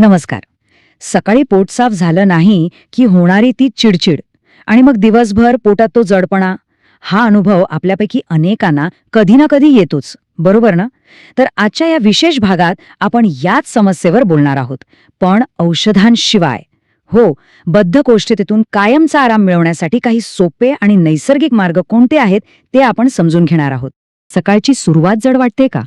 नमस्कार. सकाळी पोट साफ झालं नाही की होणारी ती चिडचिड आणि मग दिवसभर पोटात तो जडपणा हा अनुभव आपल्यापैकी अनेकांना कधी ना कधी येतोच बरोबर ना? तर आजच्या या विशेष भागात आपण याच समस्येवर बोलणार आहोत. पण औषधांशिवाय. हो बद्धकोष्ठतेतून कायमचा आराम मिळवण्यासाठी काही सोपे आणि नैसर्गिक मार्ग कोणते आहेत ते आपण समजून घेणार आहोत. सकाळची सुरुवात जड वाटते का?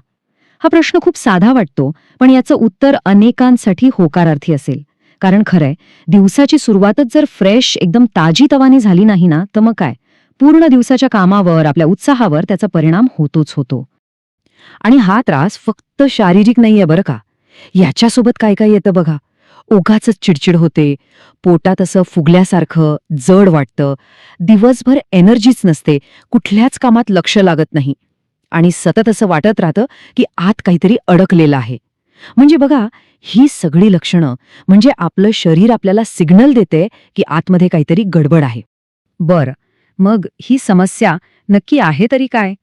हा प्रश्न खूप साधा वाटतो पण याचं उत्तर अनेकांसाठी होकारार्थी असेल. कारण खरंय दिवसाची सुरुवातच जर फ्रेश एकदम ताजी तवानी झाली नाही ना तर मग काय? पूर्ण दिवसाच्या कामावर आपल्या उत्साहावर त्याचा परिणाम होतोच होतो. आणि हा त्रास फक्त शारीरिक नाहीये बरं का. याच्यासोबत काय काय येतं बघा. ओघाच चिडचिड होते पोटात असं फुगल्यासारखं जड वाटतं. दिवसभर एनर्जीच नसते. कुठल्याच कामात लक्ष लागत नाही. आणि सतत असं वाटत राहतं की आत काहीतरी अडकलेलं आहे. म्हणजे बघा ही सगळी लक्षणं म्हणजे आपलं शरीर आपल्याला सिग्नल देते की आतमध्ये काहीतरी गडबड आहे. बर मग ही समस्या नक्की आहे तरी काय?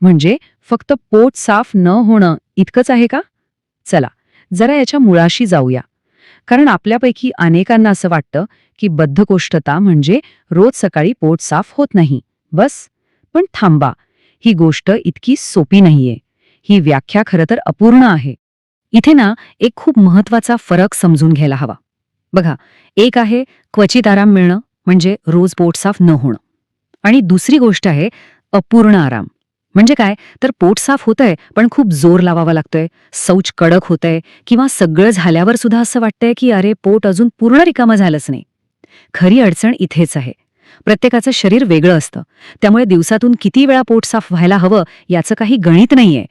म्हणजे फक्त पोट साफ न होणं इतकंच आहे का? चला जरा याच्या मुळाशी जाऊया. कारण आपल्यापैकी अनेकांना असं वाटतं की बद्धकोष्ठता म्हणजे रोज सकाळी पोट साफ होत नाही. बस पण थांबा. ही गोष्ट इतकी सोपी नाहीये. ही व्याख्या खरं तर अपूर्ण आहे. इथे ना एक खूप महत्त्वाचा फरक समजून घ्यायला हवा. बघा एक आहे क्वचित आराम मिळणं म्हणजे रोज पोट साफ न होणं. आणि दुसरी गोष्ट आहे अपूर्ण आराम. म्हणजे काय? तर पोट साफ होतंय पण खूप जोर लावावा लागतोय शौच कडक होतंय किंवा सगळं झाल्यावर सुद्धा असं वाटतंय की अरे पोट अजून पूर्ण रिकामं झालंच नाही. खरी अडचण इथेच आहे. प्रत्येकाचं शरीर वेगळं असतं. त्यामुळे दिवसातून किती वेळा पोट साफ व्हायला हवं याचं काही गणित नाहीये.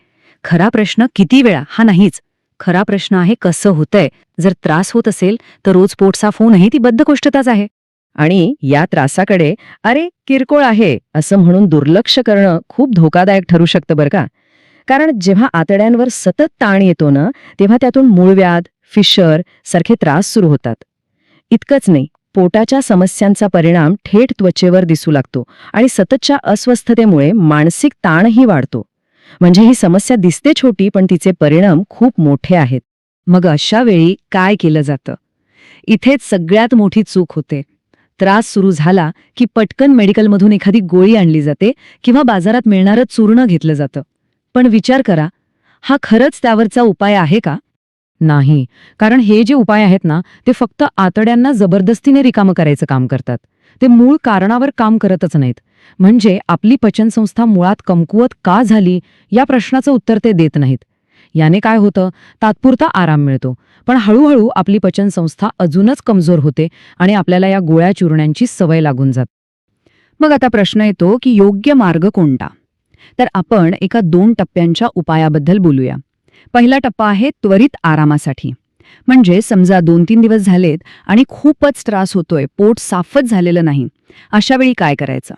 खरा प्रश्न किती वेळा? हा नाहीच. खरा प्रश्न आहे कसं होतंय? जर त्रास होत असेल तर रोज पोट साफ होऊनही ती बद्धकोष्ठताच आहे. आणि या त्रासाकडे अरे किरकोळ आहे असं म्हणून दुर्लक्ष करणं खूप धोकादायक ठरू शकतं बरं का? कारण जेव्हा आतड्यांवर सतत ताण येतो ना तेव्हा त्यातून मूळव्याध फिशर सारखे त्रास सुरू होतात. इतकंच नाही. पोटाच्या समस्यांचा परिणाम थेट त्वचेवर दिसू लागतो आणि सततच्या अस्वस्थतेमुळे मानसिक ताणही वाढतो. म्हणजे ही समस्या दिसते छोटी पण तिचे परिणाम खूप मोठे आहेत. मग अशा वेळी काय केलं जातं? इथेच सगळ्यात मोठी चूक होते. त्रास सुरू झाला की पटकन मेडिकलमधून एखादी गोळी आणली जाते किंवा बाजारात मिळणारं चूर्ण घेतलं जातं. पण विचार करा हा खरंच त्यावरचा उपाय आहे का? नाही. कारण हे जे उपाय आहेत ना ते फक्त आतड्यांना जबरदस्तीने रिकामं करायचं काम करतात. ते मूळ कारणावर काम करतच नाहीत. म्हणजे आपली पचनसंस्था मुळात कमकुवत का झाली या प्रश्नाचं उत्तर ते देत नाहीत. याने काय होतं? तात्पुरता आराम मिळतो. पण हळूहळू आपली पचनसंस्था अजूनच कमजोर होते आणि आपल्याला या गोळ्या चुरण्यांची सवय लागून जात. मग आता प्रश्न येतो की योग्य मार्ग कोणता? तर आपण एका दोन टप्प्यांच्या उपायाबद्दल बोलूया. पहिला टप्पा आहे त्वरित आरामासाठी. म्हणजे समजा दोन तीन दिवस झालेत आणि खूपच त्रास होतोय पोट साफच झालेलं नाही अशावेळी काय करायचं?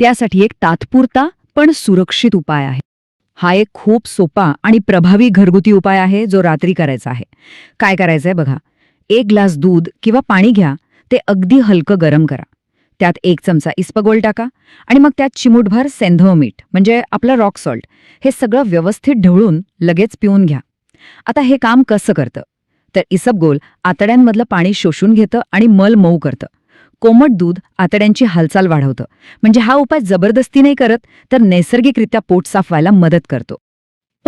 त्यासाठी एक तात्पुरता पण सुरक्षित उपाय आहे. हा एक खूप सोपा आणि प्रभावी घरगुती उपाय आहे जो रात्री करायचा आहे. काय करायचंय बघा. एक ग्लास दूध किंवा पाणी घ्या ते अगदी हलकं गरम करा. त्यात एक चमचा इस्पगोल टाका आणि मग त्यात चिमूटभर सेंधव मीठ म्हणजे आपलं रॉक सॉल्ट. हे सगळं व्यवस्थित ढवळून लगेच पिऊन घ्या. आता हे काम कसं करतं? तर इसबगोल आतड्यांमधलं पाणी शोषून घेतं आणि मल मऊ करतं. कोमट दूध आतड्यांची हालचाल वाढवतं. म्हणजे हा उपाय जबरदस्ती नाही करत तर नैसर्गिकरित्या पोट साफ व्हायला मदत करतो.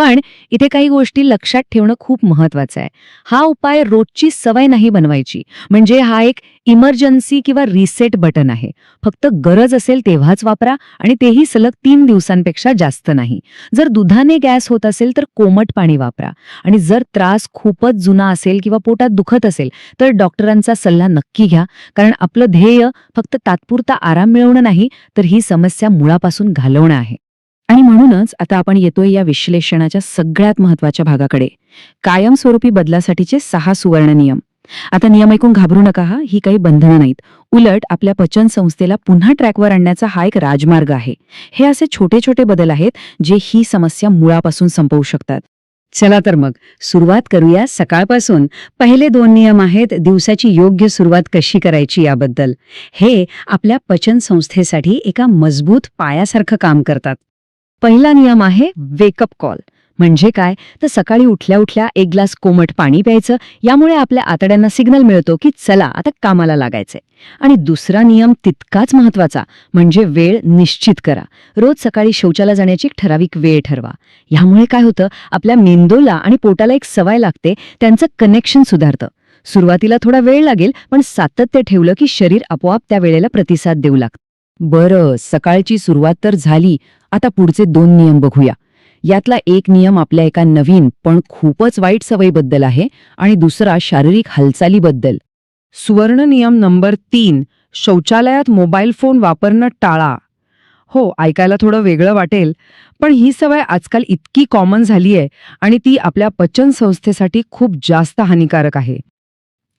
पण इथे काही गोष्टी लक्षात ठेवणं खूप महत्वाचं आहे. हा उपाय रोजची सवय नाही बनवायची. म्हणजे हा एक इमर्जन्सी किंवा रिसेट बटन आहे. फक्त गरज असेल तेव्हाच वापरा आणि तेही सलग तीन दिवसांपेक्षा जास्त नाही. जर दुधाने गॅस होत असेल तर कोमट पाणी वापरा. आणि जर त्रास खूपच जुना असेल किंवा पोटात दुखत असेल तर डॉक्टरांचा सल्ला नक्की घ्या. कारण आपलं ध्येय फक्त तात्पुरता आराम मिळवणं नाही तर ही समस्या मुळापासून घालवणं आहे. आणि म्हणूनच आता आपण येतोय या विश्लेषणाच्या सगळ्यात महत्त्वाच्या भागाकडे. कायमस्वरूपी बदलासाठीचे सहा सुवर्ण नियम. आता नियम ऐकून घाबरू नका हा ही काही बंधनं नाहीत. उलट आपल्या पचन संस्थेला पुन्हा ट्रॅकवर आणण्याचा हा एक राजमार्ग आहे. हे असे छोटे छोटे बदल आहेत जे ही समस्या मुळापासून संपवू शकतात. चला तर मग सुरुवात करूया सकाळपासून. पहिले दोन नियम आहेत दिवसाची योग्य सुरुवात कशी करायची याबद्दल. हे आपल्या पचन संस्थेसाठी एका मजबूत पायासारखं काम करतात. पहिला नियम आहे वेकअप कॉल म्हणजे काय? तर सकाळी उठल्या उठल्या एक ग्लास कोमट पाणी प्यायचं. यामुळे आपल्या आतड्यांना सिग्नल मिळतो की चला आता कामाला लागायचंय. आणि दुसरा नियम तितकाच महत्त्वाचा म्हणजे वेळ निश्चित करा. रोज सकाळी शौचाला जाण्याची एक ठराविक वेळ ठरवा. यामुळे काय होतं? आपल्या मेंदूला आणि पोटाला एक सवय लागते त्यांचं कनेक्शन सुधारतं. सुरुवातीला थोडा वेळ लागेल पण सातत्य ठेवलं की शरीर आपोआप त्या वेळेला प्रतिसाद देऊ लागतं. बरं सकाळची सुरुवात तर झाली. आता पुढचे दोन नियम बघूया. यातला एक नियम आपल्या एका नवीन पण खूपच वाईट सवयीबद्दल आहे आणि दुसरा शारीरिक हालचालीबद्दल. सुवर्ण नियम नंबर तीन शौचालयात मोबाईल फोन वापरणं टाळा. हो ऐकायला थोडं वेगळं वाटेल पण ही सवय आजकाल इतकी कॉमन झाली आहे आणि ती आपल्या पचन संस्थेसाठी खूप जास्त हानिकारक आहे.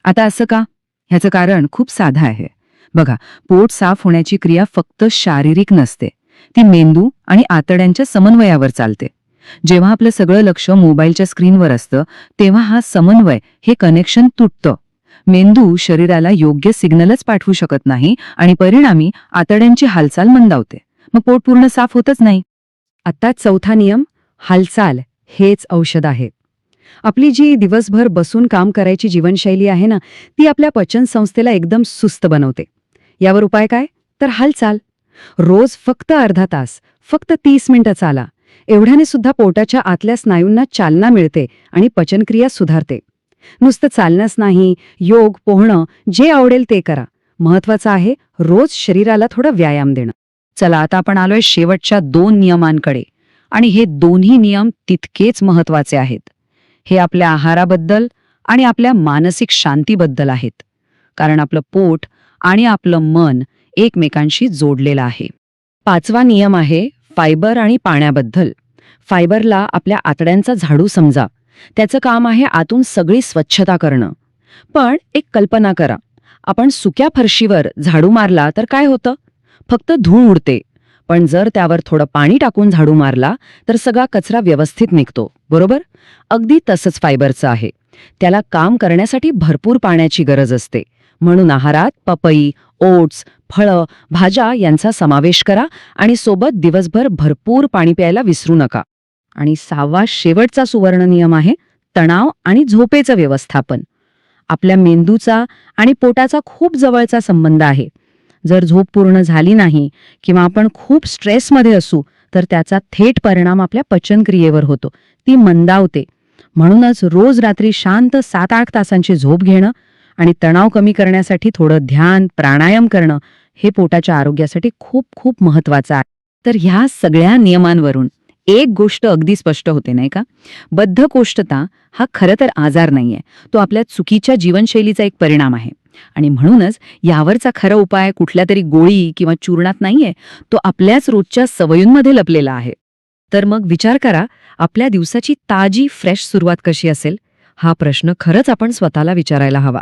आता असं का? ह्याचं कारण खूप साधं आहे. बघा पोट साफ होण्याची क्रिया फक्त शारीरिक नसते. ती मेंदू आणि आतड्यांच्या समन्वयावर चालते. जेव्हा आपलं सगळं लक्ष मोबाईलच्या स्क्रीनवर असतं तेव्हा हा समन्वय हे कनेक्शन तुटतं. मेंदू शरीराला योग्य सिग्नलच पाठवू शकत नाही आणि परिणामी आतड्यांची हालचाल मंदावते. मग पोट पूर्ण साफ होतच नाही. आता चौथा नियम हालचाल हेच औषध आहे. आपली जी दिवसभर बसून काम करायची जीवनशैली आहे ना ती आपल्या पचन संस्थेला एकदम सुस्त बनवते. यावर उपाय काय? तर हालचाल. रोज फक्त अर्धा तास फक्त तीस मिनिटं चाला. एवढ्याने सुद्धा पोटाच्या आतल्या स्नायूंना चालना मिळते आणि पचनक्रिया सुधारते. नुसतं चालणंच नाही योग पोहणं जे आवडेल ते करा. महत्वाचं आहे रोज शरीराला थोडा व्यायाम देणं. चला आता आपण आलोय शेवटच्या दोन नियमांकडे. आणि हे दोन्ही नियम तितकेच महत्त्वाचे आहेत. हे आपल्या आहाराबद्दल आणि आपल्या मानसिक शांतीबद्दल आहेत. कारण आपलं पोट आणि आपलं मन एकमेकांशी जोडलेलं आहे. पाचवा नियम आहे फायबर आणि पाण्याबद्दल. फायबरला आपल्या आतड्यांचा झाडू समजा. त्याचं काम आहे आतून सगळी स्वच्छता करणं. पण एक कल्पना करा. आपण सुक्या फरशीवर झाडू मारला तर काय होतं? फक्त धूळ उडते. पण जर त्यावर थोडं पाणी टाकून झाडू मारला तर सगळा कचरा व्यवस्थित निघतो. बरोबर? अगदी तसंच फायबरचं आहे. त्याला काम करण्यासाठी भरपूर पाण्याची गरज असते. म्हणून आहारात पपई ओट्स फळं भाज्या यांचा समावेश करा आणि सोबत दिवसभर भरपूर पाणी प्यायला विसरू नका. आणि सहावा शेवटचा सुवर्ण नियम आहे तणाव आणि झोपेचं व्यवस्थापन. आपल्या मेंदूचा आणि पोटाचा खूप जवळचा संबंध आहे. जर झोप पूर्ण झाली नाही किंवा आपण खूप स्ट्रेसमध्ये असू तर त्याचा थेट परिणाम आपल्या पचनक्रियेवर होतो. ती मंदावते. म्हणूनच रोज रात्री शांत सात आठ तासांची झोप घेणं आणि तणाव कमी करण्यासाठी थोडं ध्यान प्राणायाम करणं हे पोटाच्या आरोग्यासाठी खूप खूप महत्वाचं आहे. तर ह्या सगळ्या नियमांवरून एक गोष्ट अगदी स्पष्ट होते नाही का? बद्धकोष्ठता हा खरं तर आजार नाहीये. तो आपल्या चुकीच्या जीवनशैलीचा एक परिणाम आहे. आणि म्हणूनच यावरचा खरा उपाय कुठल्या तरी गोळी किंवा चूर्णात नाहीये तो आपल्याच रोजच्या सवयींमध्ये लपलेला आहे. तर मग विचार करा आपल्या दिवसाची ताजी फ्रेश सुरुवात कशी असेल? हा प्रश्न खरंच आपण स्वतःला विचारायला हवा.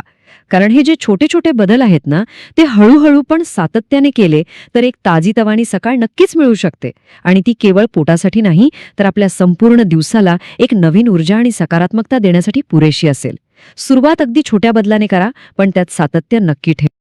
कारण हे जे छोटे छोटे बदल आहेत ना ते हळूहळू पण सातत्याने केले तर एक ताजीतवानी सकाळ नक्कीच मिळू शकते. आणि ती केवळ पोटासाठी नाही तर आपल्या संपूर्ण दिवसाला एक नवीन ऊर्जा आणि सकारात्मकता देण्यासाठी पुरेशी असेल. सुरुवात अगदी छोट्या बदलाने करा पण त्यात सातत्य नक्की ठेवा.